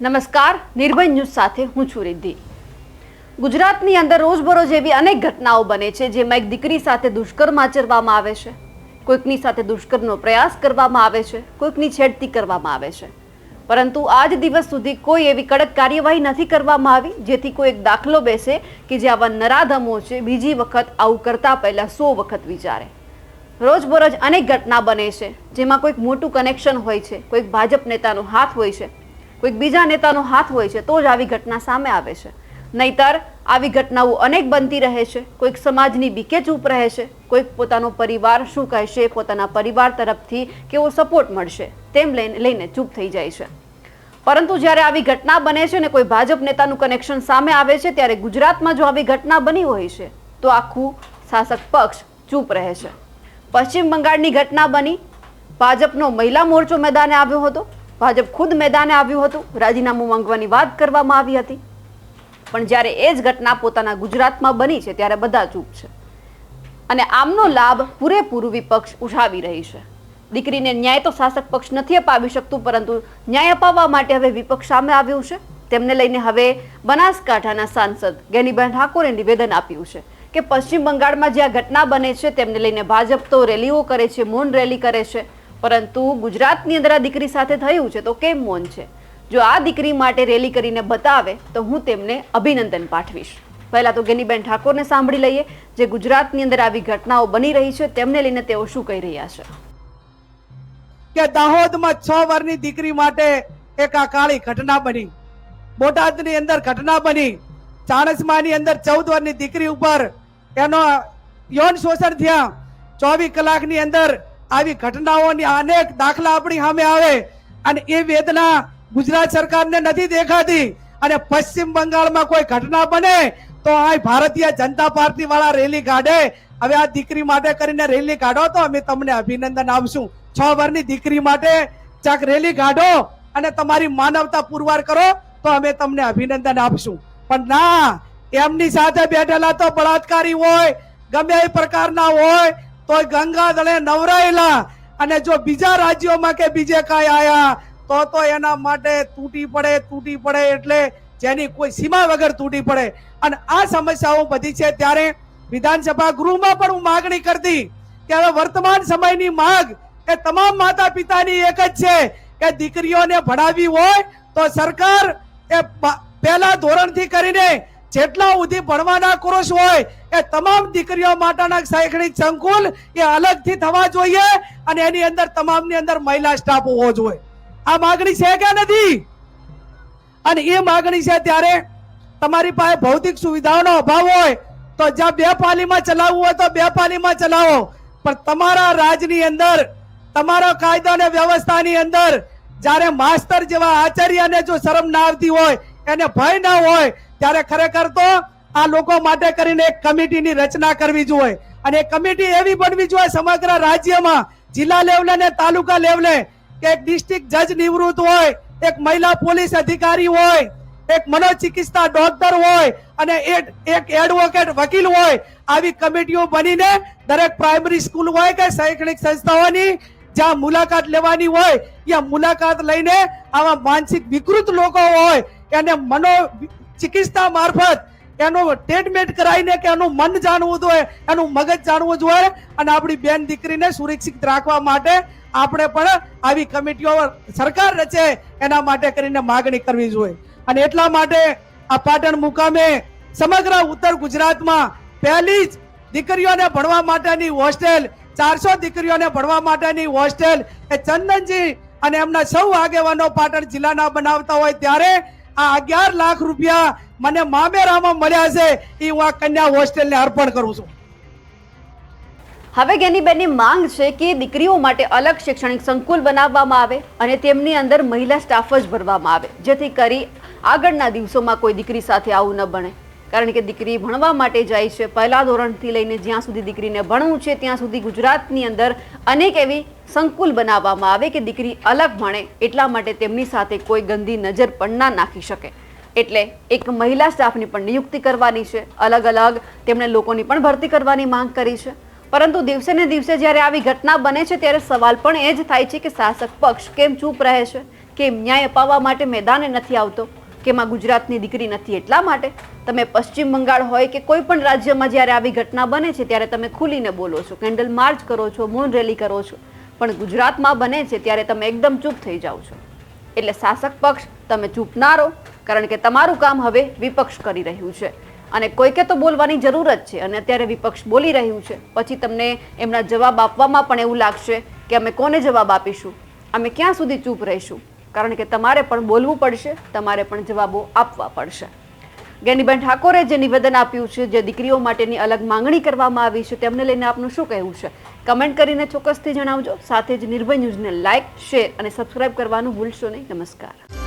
નમસ્કાર, નિર્ભય ન્યૂઝ સાથે હું છું રિદ્ધિ. ગુજરાતની અંદર રોજબરોજ એવી અનેક ઘટનાઓ બને છે જેમાં એક દીકરી સાથે દુષ્કર્મ આચરવામાં આવે છે. કોઈકની સાથે દુષ્કર્મનો પ્રયાસ કરવામાં આવે છે, કોઈકની છેડતી કરવામાં આવે છે. પરંતુ આજ દિવસ સુધી કોઈ એવી કડક કાર્યવાહી નથી કરવામાં આવી, જેથી કોઈ એક દાખલો બેસે કે જે આવા નરાધમો છે, બીજી વખત આવું કરતા પહેલાં સો વખત વિચારે. રોજબરોજ અનેક ઘટના બને છે, જેમાં કોઈક મોટું કનેક્શન હોય છે, કોઈક ભાજપ નેતાનો હાથ હોય છે કોઈક બીજા નેતાનો હાથ હોય છે, તો જ આવી ઘટના સામે આવે છે. નહીતર આવી ઘટનાઓ અનેક બનતી રહે છે. કોઈક સમાજની બીકે ચૂપ રહે છે. કોઈક પોતાનો પરિવાર શું કહેશે, પોતાના પરિવાર તરફથી કેવો સપોર્ટ મળશે, તેમ લઈને લઈને ચૂપ થઈ જાય છે. પરંતુ જ્યારે આવી ઘટના બને છે ને કોઈ ભાજપ નેતાનું કનેક્શન સામે આવે છે, ત્યારે ગુજરાતમાં જો આવી ઘટના બની હોય છે, તો આખું શાસક પક્ષ ચૂપ રહે છે. પશ્ચિમ બંગાળની ઘટના બની. ભાજપનો મહિલા મોરચો મેદાને આવ્યો હતો. ભાજપ ખુદ મેદાને આવ્યું હતું. રાજીનામું માંગવાની વાત કરવામાં આવી હતી. પણ જ્યારે એ જ ઘટના પોતાના ગુજરાતમાં બની છે, ત્યારે બધા ચૂપ છે. અને આમનો લાભ પૂરેપૂરું વિપક્ષ ઉઠાવી રહી છે. દીકરીને ન્યાય તો શાસક પક્ષ નથી અપાવી શકતું, પરંતુ ન્યાય અપાવવા માટે હવે વિપક્ષ સામે આવ્યું છે. તેમને લઈને હવે બનાસકાંઠાના સાંસદ ગેનીબેન ઠાકોરે નિવેદન આપ્યું છે કે પશ્ચિમ બંગાળમાં જે આ ઘટના બને છે, તેમને લઈને ભાજપ તો રેલીઓ કરે છે, મૌન રેલી કરે છે. પરંતુ ગુજરાતની અંદર આ દીકરી સાથે થયું છે તો કેમ મૌન છે? જો આ દીકરી માટે રેલી કરીને બતાવે, તો હું તેમને અભિનંદન પાઠવીશ. પહેલા તો ગેનીબેન ઠાકોરને સાંભળી લઈએ, જે ગુજરાતની અંદર આવી ઘટનાઓ બની રહી છે, તેમને લઈને તેઓ શું કહી રહ્યા છે? કે દાહોદમાં છ વર્ષની દીકરી માટે એક આ ઘટના બની. બોટાદની અંદર ઘટના બની. ચાણસમાની અંદર ચૌદ વર્ષની દીકરી ઉપર એનો યૌન શોષણ થયા. ચોવીસ કલાકની અંદર આવી ઘટનાઓની અનેક દાખલા આપણી સામે આવે અને એ વેદના ગુજરાત સરકારને નથી દેખાતી. અને પશ્ચિમ બંગાળમાં કોઈ ઘટના બને તો આ ભારતીય જનતા પાર્ટી વાળા રેલી કાઢે. હવે આ દીકરી માટે કરીને રેલી કાઢો તો અમે તમને અભિનંદન આપશું. છ વર્ષની દીકરી માટે ચાક રેલી કાઢો અને તમારી માનવતા પુરવાર કરો તો અમે તમને અભિનંદન આપશું. પણ ના, એમની સાથે બેઠેલા તો બળાત્કારી હોય, ગમે એ પ્રકારના હોય તો દળે નવરાયેલા. અને જો બીજા રાજ્યોમાં કે બીજે કાંઈ આયા, તો તો એના માટે તૂટી પડે તૂટી પડે એટલે જેની કોઈ સીમા વગર તૂટી પડે. અને આ સમસ્યાઓ બધી છે ત્યારે વિધાનસભા ગૃહમાં પણ હું માગણી કરતી કે હવે વર્તમાન સમયની માંગ એ તમામ માતા પિતાની એક જ છે કે દીકરીઓને ભણાવી હોય તો સરકાર એ પહેલા ધોરણથી કરીને જેટલા સુધી ભણવાના કોર્સ હોય, એ તમામ દીકરીઓ માટેના શૈક્ષણિક સંકુલ એ અલગથી થવા જોઈએ અને એની અંદર તમામની અંદર મહિલા સ્ટાફ હોવો જોઈએ. આ માગણી છે કે નથી? અને એ માગણી છે ત્યારે તમારી પાસે ભૌતિક સુવિધાઓનો અભાવ હોય, તો જ્યાં બે પાલીમાં ચલાવવું હોય તો બે પાલીમાં ચલાવો. પણ તમારા રાજની અંદર, તમારા કાયદો અને વ્યવસ્થાની અંદર, જ્યારે માસ્તર જેવા આચાર્યને જો શરમ ના આવતી હોય, એને ભય ના હોય ત્યારે ખરેખર તો આ લોકો માટે કરીને એક કમિટીની રચના કરવી જોઈએ. અને કમિટી એવી બનવી જોઈએ સમગ્ર રાજ્યમાં, જિલ્લા લેવલે ને તાલુકા લેવલે, કે એક ડિસ્ટ્રિક્ટ જજ નિવૃત્ત હોય, એક મહિલા પોલીસ અધિકારી હોય, એક મનોચિકિત્સા ડોક્ટર હોય, અને એક એડવોકેટ વકીલ હોય, આવી કમિટીઓ બનીને દરેક પ્રાઇમરી સ્કૂલ હોય કે શૈક્ષણિક સંસ્થાઓની જ્યાં મુલાકાત લેવાની હોય, ત્યાં મુલાકાત લઈને આવા માનસિક વિકૃત લોકો હોય, એને મનો ચિકિત્સા મારફત એનું ટ્રીટમેન્ટ કરાવીને કે એનું મન જાણવું જોઈએ, એનું મગજ જાણવું જોઈએ અને આપણી બેન દીકરીને સુરક્ષિત રાખવા માટે આપણે પણ આવી કમિટીઓ સરકાર રચે એના માટે કરીને માગણી કરવી જોઈએ. અને એટલા માટે આ પાટણ મુકામે સમગ્ર ઉત્તર ગુજરાતમાં પહેલી જ દીકરીઓને ભણવા માટેની હોસ્ટેલ, ચારસો દીકરીઓને ભણવા માટેની હોસ્ટેલ એ ચંદનજી અને એમના સૌ આગેવાનો પાટણ જિલ્લાના બનાવતા હોય ત્યારે આ અગિયાર લાખ રૂપિયા મને મામેરામાં મળ્યા છે એ હું આ કન્યા હોસ્ટેલને અર્પણ કરું છું. હવે ગેનીબેનની માંગ છે કે દીકરીઓ માટે અલગ શૈક્ષણિક સંકુલ બનાવવામાં આવે અને તેમની અંદર મહિલા સ્ટાફ જ ભરવામાં આવે, જેથી કરી આગળના દિવસોમાં કોઈ દીકરી સાથે આવું ન બને. કારણ કે દીકરી ભણવા માટે જાય છે. પહેલા ધોરણથી લઈને જ્યાં સુધી દીકરીને ભણવું છે, ત્યાં સુધી ગુજરાતની અંદર અનેક એવી સંકુલ બનાવવામાં આવે કે દીકરી અલગ ભણે, એટલા માટે તેમની સાથે કોઈ ગંદી નજર પણ ના નાખી શકે. એટલે એક મહિલા સ્ટાફની પણ નિયુક્તિ કરવાની છે. અલગ અલગ તેમણે લોકોની પણ ભરતી કરવાની માંગ કરી છે. પરંતુ દિવસે ને દિવસે જ્યારે આવી ઘટના બને છે, ત્યારે સવાલ પણ એ જ થાય છે કે શાસક પક્ષ કેમ ચૂપ રહે છે? કેમ ન્યાય અપાવવા માટે મેદાને નથી આવતો? કે એમાં ગુજરાતની દીકરી નથી એટલા માટે તમે પશ્ચિમ બંગાળ હોય કે કોઈ પણ રાજ્યમાં જ્યારે આવી ઘટના બને છે ત્યારે તમે ખુલીને બોલો છો, કેન્ડલ માર્ચ કરો છો, મૌન રેલી કરો છો, પણ ગુજરાતમાં બને છે ત્યારે તમે એકદમ ચૂપ થઈ જાઓ છો. એટલે શાસક પક્ષ, તમે ચૂપ ના રહો, કારણ કે તમારું કામ હવે વિપક્ષ કરી રહ્યું છે. અને કોઈકે તો બોલવાની જરૂર જ છે અને અત્યારે વિપક્ષ બોલી રહ્યું છે. પછી તમને એમના જવાબ આપવામાં પણ એવું લાગશે કે અમે કોને જવાબ આપીશું? અમે ક્યાં સુધી ચૂપ રહીશું? કારણ કે તમારે પણ બોલવું પડશે, તમારે પણ જવાબો આપવા પડશે. જ્ઞાનીબેન ઠાકોરે જે નિવેદન આપ્યું છે, જે દીકરીઓ માટેની અલગ માંગણી કરવામાં આવી છે, તેમને લઈને આપનું શું કહેવું છે? કમેન્ટ કરીને ચોક્કસથી જણાવજો. સાથે જ નિર્ભય ન્યૂઝને લાઇક શેર અને સબસ્ક્રાઇબ કરવાનું ભૂલશો નહીં. નમસ્કાર.